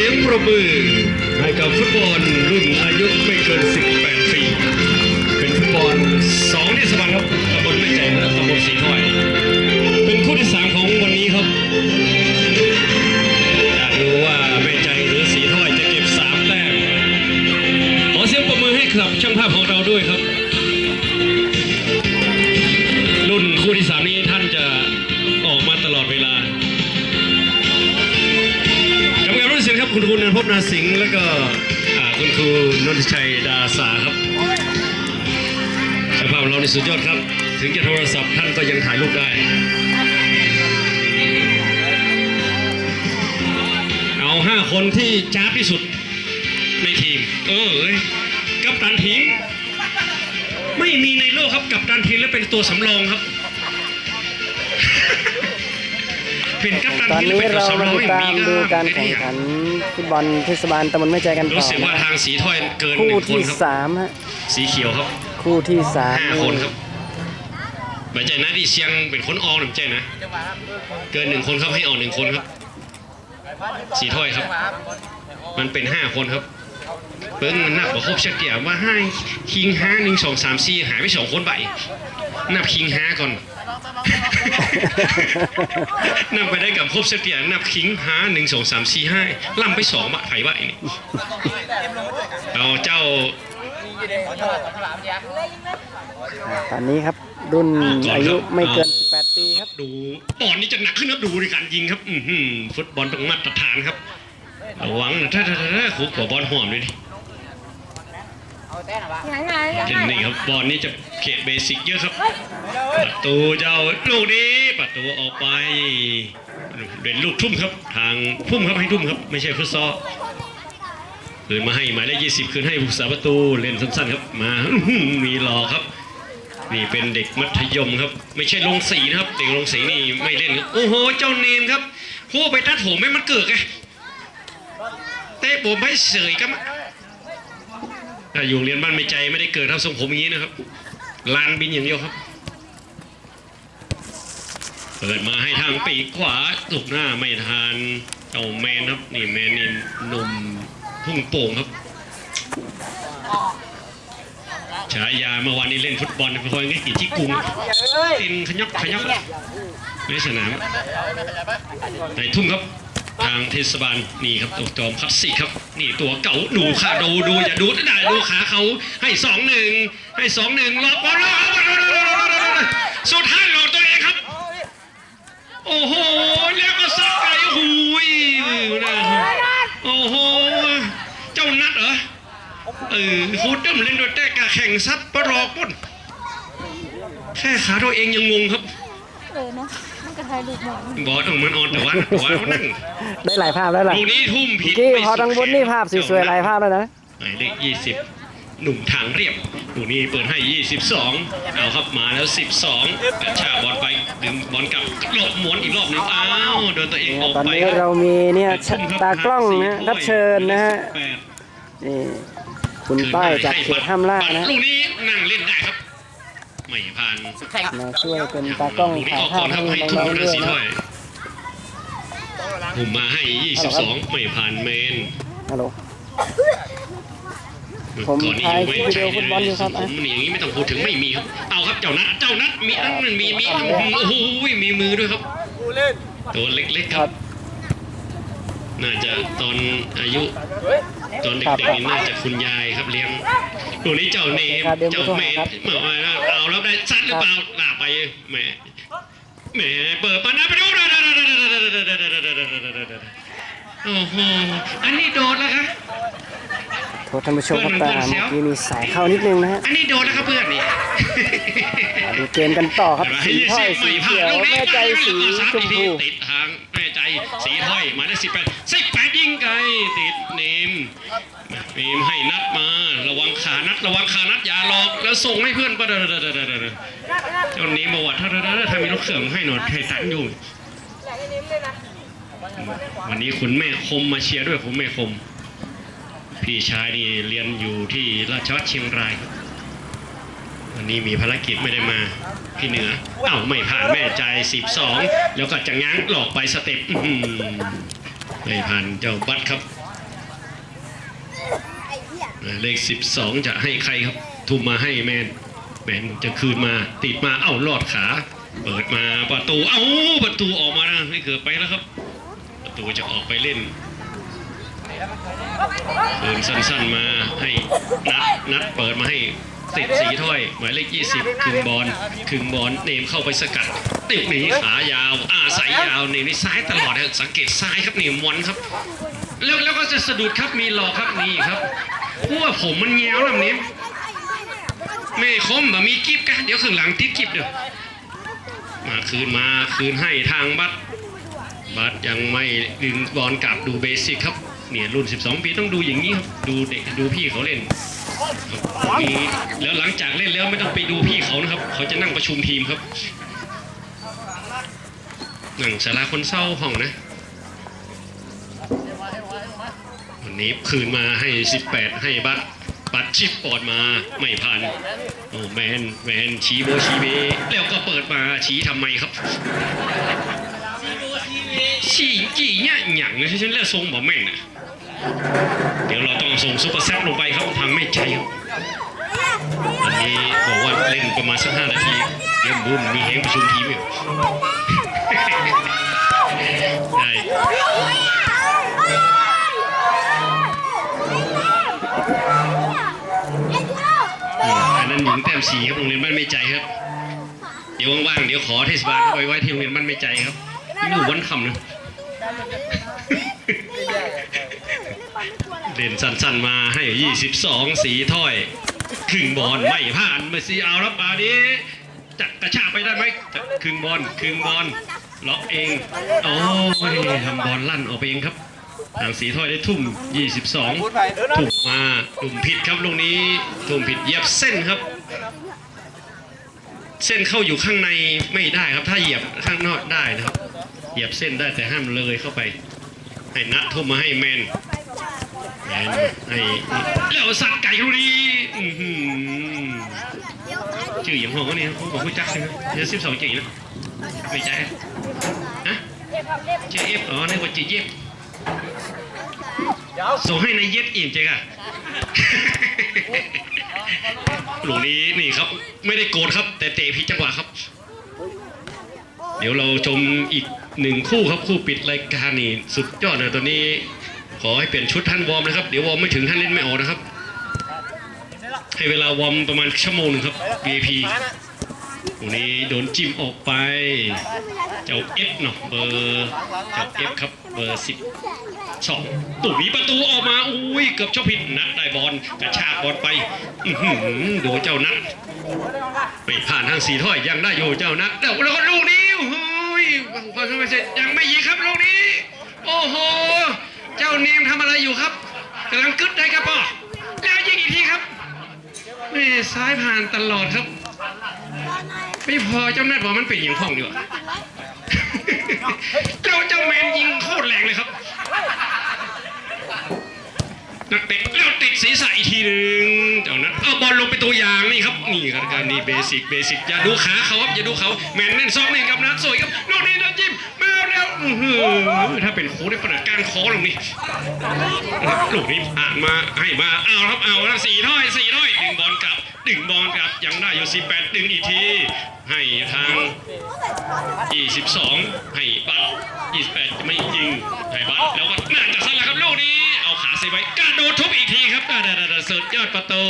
ียงประมือให้กับฟุตบอลรุ่นอายุไม่เกิน 18 ปี เป็นฟุตบอลสองเทศบาลครับตำบลแม่แจงและตำบลสีถ้อย คุณครูนันทพนาสิงห์แล้วก็คุณครูนนทชัยดาสาครับช่างภาพเราในสุดยอดครับ ถึงจะโทรศัพท์ท่านก็ยังถ่ายรูปได้ เอาห้าคนที่จ้าที่สุดในทีม เออเอ้ยกัปตันทีม ไม่มีในโลกครับกับตันทีมและเป็นตัวสำรองครับ ตันตอนทีมและนี้เป็นตัวเราสำรมาองติดไม่ตามีมก็ดูการไม่ได้แข่งอย่างขันฟุตบอลเทศบาลตำบลแม่ใจกันต่รู้อสึกว่านะทางสีถ้อยเกินหคู่นึ่งคนที่ครับ สามฮะสีเขียวครับคู่ที่สามห้าคนครับหมายใจนะที่เชียงเป็นคนออกหนึ่งใจนะ เกินหนึ่งคนครับให้ออกหนึ่งคนครับ สีถ้อยครับ มันเป็นห้าคนครับเปิ้งมันนับว่าครบเฉลี่ยว่าให้คิงห้าหนึ่งสองสามสี่หายไปสองคนไปนับคิงห้าก่อน นับไปได้กับครบเฉลี่ยนับคิงหาหนึ่งสองสามสี่ห้าล่ำไปสองบะไผ่บะนี่เอาเจ้าตอนนี้ครับรุ่นอายุไม่เกิน 18 ปีครับ ดูบอลนี่จะหนักขึ้นครับดูในการยิงครับ อืฟุตบอลต้องมาตรฐานครับ ระวังนะถ้าถ้าถ้าถ้าขู่กับอลห่วมเลยดิ ยังไงยังเห็นไงนี่ครับบอลนี่จะเขตเบสิกเยอะครับ ประตูเจ้าลูกนี้ประตูออกไปเป็นลูกทุ่มครับ ทางพุ่มครับให้ทุ่มครับ ไม่ใช่ฟุตซอลคืนมาให้หมายเลขยี่สิบคืนให้ผู้สาประตูเล่นสั้นๆครับ มาอื้อหือมีรอครับ นี่เป็นเด็กมัธยมครับ ไม่ใช่ลงสีนะครับ เด็กลงสีนี่ไม่เล่นครับโอ้โหเจ้าเนมครับผู้ไปตัดผมให้มันเกิดไงเตะผมให้เสยครับ ถ้าอยู่โรงเรียนบ้านไม่ใจไม่ได้เกิดเท่าทรงผมอย่างนี้นะครับลานบินอย่างเดียวครับ เปิดมาให้ทางปีกขวาตุกหน้าไม่ทานเจ้าแมนครับ นี่แมนนี่หนุ่มพุ่งโป่งครับฉายาเมื่อวานนี้เล่นฟุตบอลเป็นคนง่ายกี่ที่กรุงตินขยับขยับในสนามในทุ่มครับ ทางเทศบาลนี่ครับตัวจอมคลาสสิกครับ นี่ตัวเก่าดูขาดูดูอย่าดูได้ดูขาเขาให้สองหนึ่งให้สองหนึ่งล็อกบอลล็อกบอลสุดท้ายหลอกตัวเองครับ โอ้โหแล้วก็ซัดไก่โอ้โหนะโอ้โหเจ้านัดเหรอเออฟูดเดิมเล่นโดยแต่กะแข่งซัดประหลอกปุ้นแค่ขาตัวเองยังงงครับ เออเนาะมันกระทายลูกหมอนบอสออกมันออนแต่ว่าแต่ว่าเขานั่งได้หลายภาพแล้วล่ะลูกนี้ทุ่มผิดกี้ไปพอทางบนนี่ภาพสวยๆหลายภาพแล้วนะหมายเลขยี่สิบหนุ่มทางเรียบลูกนี้เปิดให้ยี่สิบสองเอาครับมาแล้วสิบสองกระชากบอลไปดึงบอลกลับหลบหมวนอีกรอบหนึงอ้าวโดนตัวเองออกตอนไปนี้ครับเรามีเนี่ยทุ่มครับตากล้องนะรับเชิญนะฮะแปดนี่คุณต้อยจากเขตห้ามล่านะฮะลูกนี้นั่งเล่นได้ครับ ไม่ผ่านมาช่วยเป็นตากล้องลูกนี้ถ่าอยอกภาก่อพนครับให้ให้ทุ่มน้องกๆระด้วยสีนะถ้อยผมมาให้ 22 ไม่ผ่านเมนฮัลโหลผมก่อนนี้ถ่ายไม่วิดีโอฟุตบอลอยู่ครับผมนี่อย่างนี้ไม่ต้องพูดถึงไม่มีครับ เอาครับเจ้านัดเจ้านัดมีอันนั้นมีมีโอ้โหมีมือด้วยครับตัวเล็กๆคครัรับบน่าจะตอนอายุ ตอนเด็กๆนี่น่าจะคุณยายครับเลี้ยงตัวนี้เจ้าเนมครับเดี๋ยวเจ้าเมนครับเมื่อวานเอา แล้วได้ซัดหรือเปล่าลาไปแหมแหมเปิดมานะไปดูโอ้โหอันนี้โดนแล้วครับโทษท่านผู้ชมครับตาเมื่อกี้มีสายเข้านิดนึงนะฮะอันนี้โดนแล้วครับเพื่อนนี่ดูเกมกันต่อครับสีถ้อยสีเขียวแม่ใจสีชมพูติดทางแม่ใจสีถ้อยหมายเลขสิบแปดสิบแปดยิงไกลติดเนมเนมให้นัดมา ระวังขานัดอย่าหลอกแล้วส่งให้เพื่อนปะเด้อเด้อเด้อเด้อจ้านี้มาวัดถ้าถ้าถ้ามีลูกเขืองให้หน่อยให้ตันอยู่ วันนี้คุณแม่คมมาเชียร์ด้วยคุณแม่คม พี่ชายนี่เรียนอยู่ที่ราชวัฒเชียงราย วันนี้มีภารกิจไม่ได้มา พี่เหนือเอ้าไม่ผ่านแม่ใจ12แล้วก็จะง้างหลอกไปสเต็ปไม่ผ่านเจ้าบัตครับ เลข 12 จะให้ใครครับทุ่มมาให้แมนแมนจะคืนมาติดมาเอ้าลอดขา เปิดมาประตูเอ้าประตูออกมานะไม่เกือบไปแล้วครับ ประตูจะออกไปเล่นคืนสั้นๆมาให้นัดนัดเปิดมาให้ติดสีถ้อยหมายเลข 20คึงบอลคึงบอลเนมเข้าไปสกัดติดหนีขายาวอาศัยยาวเนมนี่ซ้ายตลอดนะสังเกตซ้ายครับเนมมอนครับ แล้วแล้วก็จะสะดุดครับมีหลอกครับนี่ครับ พราะว่าผมมันแง้วลำนี้ไม่คมแบบมีกิฟกันเดี๋ยวข้างหลังติดกิฟเดี๋ยวมาคืนมาคืนให้ทางบัตรบัตรยังไม่ดึงบอลกลับดูเบสิกครับ เนี่ยรุ่น 12 ปีต้องดูอย่างนี้ครับดูเด็กดูพี่เขาเล่นมีแล้วหลังจากเล่นแล้วไม่ต้องไปดูพี่เขานะครับ เขาจะนั่งประชุมทีมครับนั่งสาราคนเศร้าห้องนะ นี้คืนมาให้ 18 ให้บัตรบัตรชิปปอดมาไม่ผ่านโอ้แมนแมนชี้โบชี้เบแล้วก็เปิดมาชี้ทำไมครับชี้กี่เนี่ยหยั่งเลยฉันเลือกทรงบอกแม่งนะเดี๋ยวเราต้องส่งซุปเปอร์แซปลงไปครับทางไม่ใจครับวันนี้บอกว่าเล่นประมาณสักห้านาทีเดี๋ยวบุ้มมีเฮงประชุมทีมอยู่ได้ หญิงแต้มสีครับโรงเรียนบ้านไม่ใจครับ เดี๋ยวว่างๆเดี๋ยวขอเทศบาลเข้าไปไว้ที่โรงเรียนบ้านไม่ใจครับนี่อยู่วันคำนะเด่นสั้นๆมาให้ 22 สีถ้อยครึ่งบอลไม่ผ่านมาสีเอาแล้วปานี้จะกระชากไปได้ไหมครึ่งบอลครึ่งบอลล็อกเองโอ้ยทำบอลลั่นออกไปเองครับทางสีถ้อยได้ทุ่ม 22 ถูกมาถุ่มผิดครับลูกนี้ถุ่มผิดเยียบเส้นครับ เส้นเข้าอยู่ข้างในไม่ได้ครับ ถ้าเหยียบข้างนอกได้นะครับ เหยียบเส้นได้แต่ห้ามเลยเข้าไป ให้นัดทุ่มมาให้แมนแมนให้แล้วสัตว์ไก่ลูกนี้ชื่ออย่างหัวก็นี่ผมบอกผู้จักใช่ไหมเดี๋ยวสิบสองจีนะไม่ใช่ฮะชื่อเอฟอ๋อนี่ว่าจีเย็บส่งให้ในายเย็ดอิ่มเจ๊กะ ลูกนี้นี่ครับ ไม่ได้โกรธครับ แต่เตะผิดจังหวะครับ เดี๋ยวเราชมอีกหนึ่งคู่ครับคู่ปิดรายการนี่สุดยอดนะตัวนี้ ขอให้เปลี่ยนชุดท่านวอร์มนะครับ เดี๋ยววอร์มไม่ถึงท่านเล่นไม่ออกนะครับ ให้เวลาวอร์มประมาณชั่วโมงนึงครับ VIP วันนี้โดนจิ้มออกไป เจ้าเอฟเนาะเบอร์เจ้าเอฟครับเบอร์สิบสองตุ่มีประตูออกมาอุ้ย เกือบเจ้าผิดนัดได้บอลกระชากบอลไปอื้อหือดูเจ้านัดไปผ่านทางสีถ้อยยังได้อยู่เจ้านัดแล้วแล้วก็ลูกนี้โอ้โหบางคนไม่เสร็จยังไม่ยิงครับลูกนี้ โอ้โห เจ้าเนมทำอะไรอยู่ครับกำลังกึดได้ครับป่อแล้วยิงอีกทีครับแม่ซ้ายผ่านตลอดครับ ไม่พอเจ้านัดบอกมันเป็นยิงห้องดีกว่าเจ้าเจ้าแมนยิงโคตรแรงเลยครับ นักเตะแล้วติดศีรษะอีกทีหนึ่งเจ้านั้นเอาบอลลงไปตัวอย่างนี่ครับนี่ครับการนี่เบสิกเบสิกอย่าดูขาเขาครับอย่าดูเขาแมนเล่นซองนี่ครับนัดสวยครับลูกนี้นะจิ้มมาแล้วถ้าเป็นโค้ชได้ขนาดการคอลงนี่ลูกนี้อ่านมาให้มาเอาครับเอาแล้วสี่ถ้อยสี่ถ้อยดึงบอลกลับดึงบอลกลับยังได้อยู่สิบแปดดึงอีกทีให้ทาง22ให้บัตร28จะไม่ยิงให้บัตรแล้วก็น่าจะสั้นแล้วครับลูกนี้ เอาขาเซไว้กระโดดทุบอีกทีครับดาดาดาสุดยอดประตู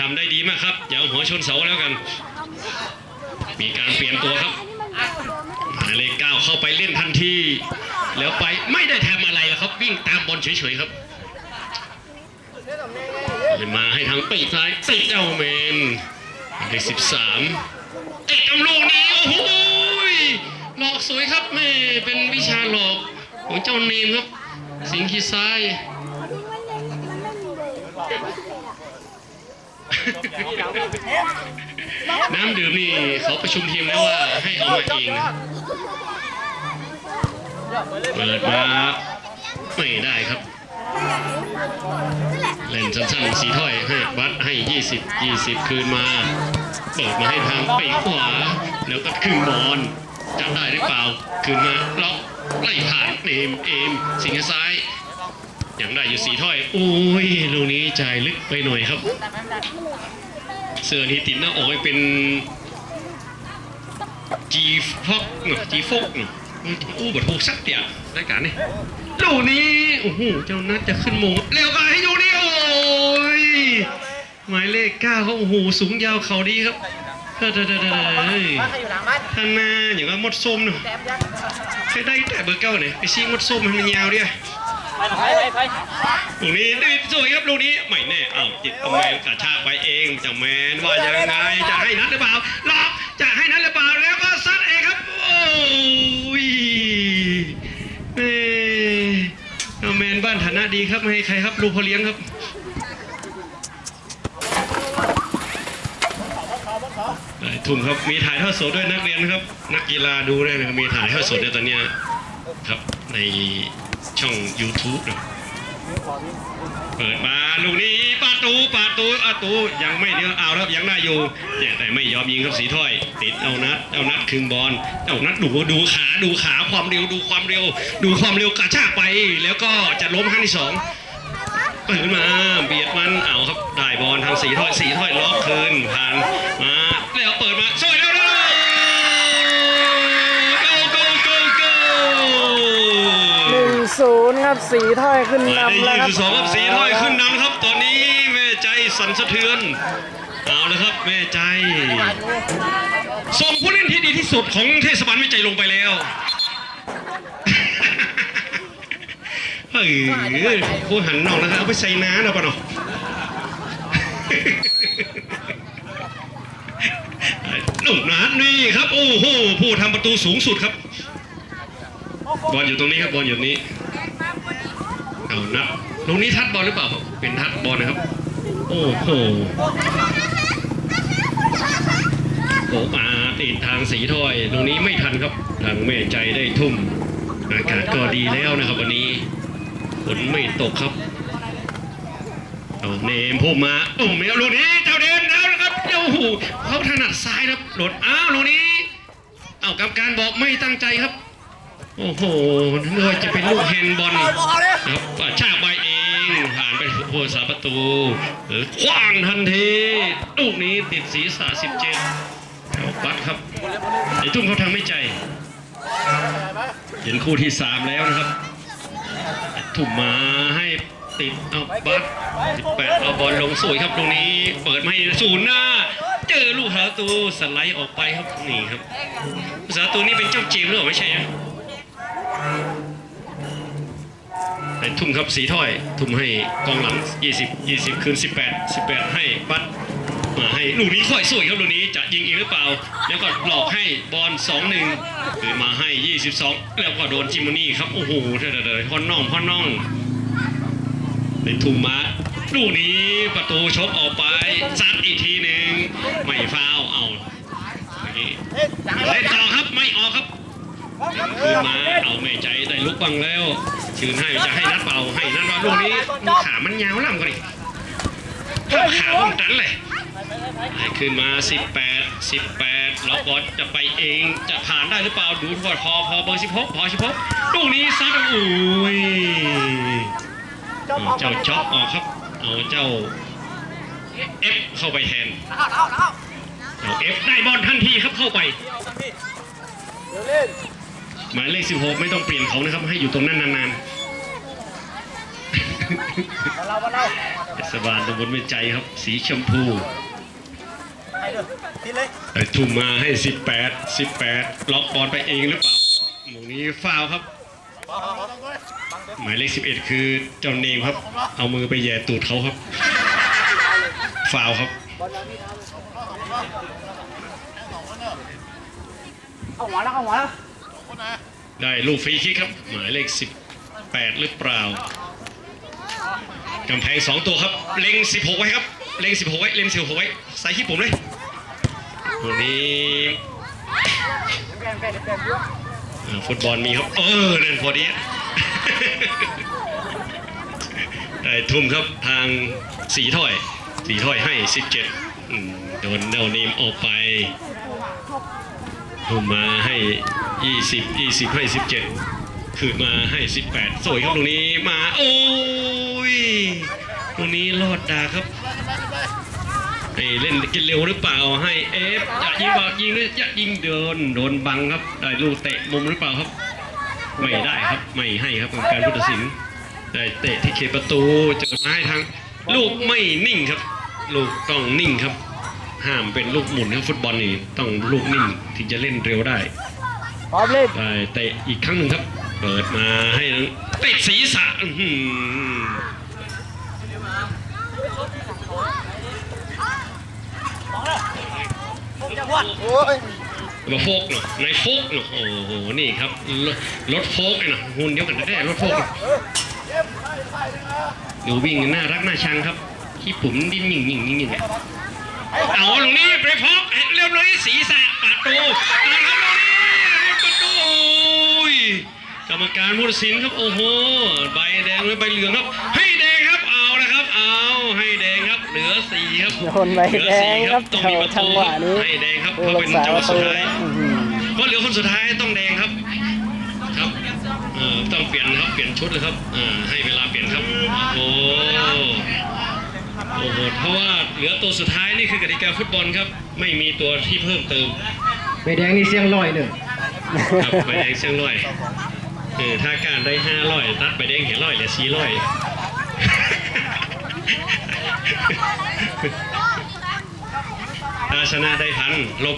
ทำได้ดีมากครับอย่าเอาหัวชนเสาแล้วกัน มีการเปลี่ยนตัวครับหมายเลขเก้าเข้าไปเล่นทันทีแล้วไปไม่ได้ทำอะไรแล้วครับ วิ่งตามบอลเฉยๆครับเลยมาให้ทางปีกซ้ายติดเอาเมนหมายเลขสิบสามติดตำลูกนี้โอ้โหหลอกสวยครับแม่เป็นวิชาหลอกของเจ้าเนมครับ สิงคีซ้ายน้ำดื่มนี่เขาประชุมทีมแล้วว่าให้เอามาเองนะเปิดมาไม่ได้ครับ เล่นสั้นๆสีถ้อยให้วัดให้ 20 20 คืนมา เปิดมาให้ทางปีกขวา แล้วก็ครึ่งบอลจะได้หรือเปล่า คืนมาล็อก ไล่ผ่านเอมเอมสิงห์ซ้ายยังได้อยู่สีถ้อยโอ้ยลูกนี้จ่ายลึกไปหน่อยครับ เสื้อนี้ติดหน้าอกไว้เป็นจีฟอกเนาะจีฟกอู้บัดโหสักเดียวรายการนี่ลูกนี้โอ้โหเจ้านัดจะขึ้นโมงเร็วกันให้อยู่นี่โอ้ยหมายเลขเก้าเขาโอ้โหสูงยาวเขาดีครับ เฮ้ยเฮ้ยเฮ้ยเฮ้ยท่านหน้าอย่างว่ามดส้มเนาะเคยได้แต่เบอร์เก้าเนี่ยไปซีมดส้มให้มันยาวดิลูกนี้นี่สวยครับลูกนี้ไม่แน่เอ้าจิตเอาแมนกระชากไปเองเจะแมนว่ายังไงจะให้นัดหรือเปล่าหลอกจะให้นัดหรือเปล่าแล้วก็ซัดเองครับโอ้ยเอเอาแมนบ้านฐานะดีครับให้ใครครับลูกพ่อเลี้ยงครับได้ ทุ่มครับ มีถ่ายทอดสดด้วยนักเรียนนะครับ นักกีฬาดูได้วยนะครับ มีถ่ายทอดสดในตอนเนี้ยครับ ในช่อง YouTube นะเปิดมาลูกนี้ประตูประตูประตูยังไม่เดียเอาครับยังได้อยู่เนี่ยแต่ไม่ยอมยิงครับสีถ้อย ติดเอานัดเอานัดคืนบอลเอานัดดูดูขาดูขาความเร็วดูความเร็ว ดูความเร็วกระชากไป แล้วก็จะล้มครั้งที่สองเปิดมาเบียดมันเอาครับได้บอลทางสีถ้อยสีถ้อยล็อกคืนผ่านมา ศูนย์ครับสีถ้อยขึ้นหมายเลขนำแล้วครับยี่สิบสองครับสีถ้อยขึ้นนำครับ ตอนนี้แม่ใจสั่นสะเทือน เอาเลยครับแม่ใจ ส่งผู้เล่นที่ดีที่สุดของเทศบาลแม่ใจลงไปแล้ว เฮ้ยผู้หันนอกนะครับเอาไปใส่น้ำนะปะเนาะลูกนัดนี่ครับ โอ้โหผู้ทำประตูสูงสุดครับ บอลอยู่ตรงนี้ครับบอลอยู่ตรงนี้ เอานับตรงนี้ทัดบอลหรือเปล่าครับเป็นทัดบอลนะครับ โอ้โหโอ้มาติดทางสีถ้อย ตรงนี้ไม่ทันครับ ทางแม่ใจได้ทุ่ม อากาศก็ดีแล้วนะครับวันนี้ฝนไม่ตกครับเอาเนมพุ่มมาอุ้มเมียลูกนี้เจ้าเดนแล้วนะครับโอ้โหเขาถนัดซ้ายครับหลดอ้าวลูกนี้ เอากรรมการบอกไม่ตั้งใจครับ โอ้โหนึกว่าจะเป็นลูกแฮนด์บอลนะครับชากไปเองผ่านไปผู้สาประตูคว้างทันทีลูกนี้ติดศีรษะ17เอาบัตครับไอ้ตุ้มเขาทำไม่ใจ เห็นคู่ที่ 3 แล้วนะครับไอ้ทุ่มมาให้ติดเอาบัตร18เอาบอลลงสวยครับตรงนี้ เปิดมาให้ศูนย์หน้า เจอลูกหาประตูสไลด์ออกไปครับนี่ครับสาประตูนี่เป็นเจ้าเจมหรือเปล่าไม่ใช่นะเป็น ทุ่มครับสีถ้อย ทุ่มให้กองหลัง 20 20 คืน 18 18 ให้บัตมาให้ลูกนี้ค่อยสวยครับลูกนี้จะยิงอีกหรือเปล่า แล้วก็หลอกให้บอล2 1คืนมาให้ 22 แล้วก็โดนจิมมนี่ครับ โอ้โหเด้อเด้อพ่อน้องพ่อน้องเป็นทุ่มมาลูกนี้ประตูชกออกไปซัดอีกทีหนึ่งไม่ฟาวเอาอเล่นต่อครับ คืนมาเอาไม่ใจได้ลุกบังแล้วคืนให้จะให้นัดเป่าให้นัดว่าลูกนี้ขามันยาวล่ำก็ดิขามันตันเลยให้คืนมา 18 18ล็อกบอลจะไปเองจะผ่านได้หรือเปล่าดูพอพอพอเบอร์16พอ16ลูกนี้ซัดอุ้ยเจ้าจ็อกออกครับเอาเจ้าเอฟเข้าไปแทนเอาเอฟได้บอลทันทีครับเข้าไป หมายเลข 16 ไม่ต้องเปลี่ยนเขานะครับ ให้อยู่ตรงนั้นนานๆเทศบาลตำบลไม่ใจครับ สีชมพูไอ้ทุ่มมาให้ 18 18 ล็อกบอลไปเองหรือเปล่าหมูนี้ฟาวล์ครับ หมายเลข 11 คือเจ้าเนมครับ เอามือไปแย่ตูดเขาครับ ฟาวล์ครับเอาหัวแล้วเอาหัวแล้ว ได้ลูกฟรีคิกครับ หมายเลข 18 หรือเปล่ากำแพง 2 ตัวครับ เล็ง 16 ไว้ครับ เล็ง 16 ไว้ เล็ง 16 ไว้ใส่ขี้ผมเลยตัวนี้ฟุตบอลมีครับ เออเล่นพอดีได้ทุ่มครับทางสีถ้อย สีถ้อยให้ 17โดนเดาเนมออกไป มมาให้ 20 20ให้17 คืนมาให้ 18 สวยครับตรงนี้มาโอ้ยตรงนี้รอดดาครับไอ้เล่นกินเร็วหรือเปล่าให้เอฟอย่ายิงเปล่ายิงด้วยอย่ายิงเดินโดนบังครับได้ลูกเตะมุมหรือเปล่าครับ ไม่ได้ครับไม่ให้ครับกรรมการผู้ตัดสินได้เตะที่เขตประตูเจอซ้ายทางลูกไม่นิ่งครับ ลูกต้องนิ่งครับ ห้ามเป็นลูกหมุนครับฟุตบอลนี่ต้องลูกนิ่งถึงจะเล่นเร็วได้พร้อมเล่นได้เตะอีกครั้งหนึ่งครับ เปิดมาให้ติดศีรษะอื้อหือมาโฟกเนาะในโฟกเนาะโอ้โหนี่ครับรถรถโฟกเนาะหุ่นเดียวกันแท้ๆรถโฟกเนาะดูวิ่งน่ารักน่าชังครับขี้ปุ๋มดิ้นยิงยิงยิงยิง เอาตรงนี้ไปโฟกให้เรียบร้อยศีรษะประตูเอาครับตรงนี้ประตูโอ้ยกรรมการผู้ตัดสินครับโอ้โหใบแดงหรือใบเหลืองครับ ให้แดงครับเอานะครับเอาให้แดงครับเหลือสี่ครับโดนใบแดงครับต้องแถมีวประจัตูงหวะนี้ให้แดงครับเพผู้ราะรัเป็กนษาจังหปวะระสุตูดท้ายอื้อหือก็เหลือคนสุดท้ายต้องแดงครับครับเอ่อต้องเปลี่ยนครับเปลี่ยนชุดเลยครับอ่าให้เวลาเปลี่ยนครับโอ้ โอ้โหเพราะว่าเหลือตัวสุดท้ายนี่คือกติกาฟุตบอลครับ ไม่มีตัวที่เพิ่มเติมใบแดงนี่เสียงลอยเนอะครับใบแดงเชียงร้อยเออถ้าการได้ห้าร้อยตัดใบแดงเห็นร้อยเหลือสี่ร้อยถ้าชนะได้พันลบ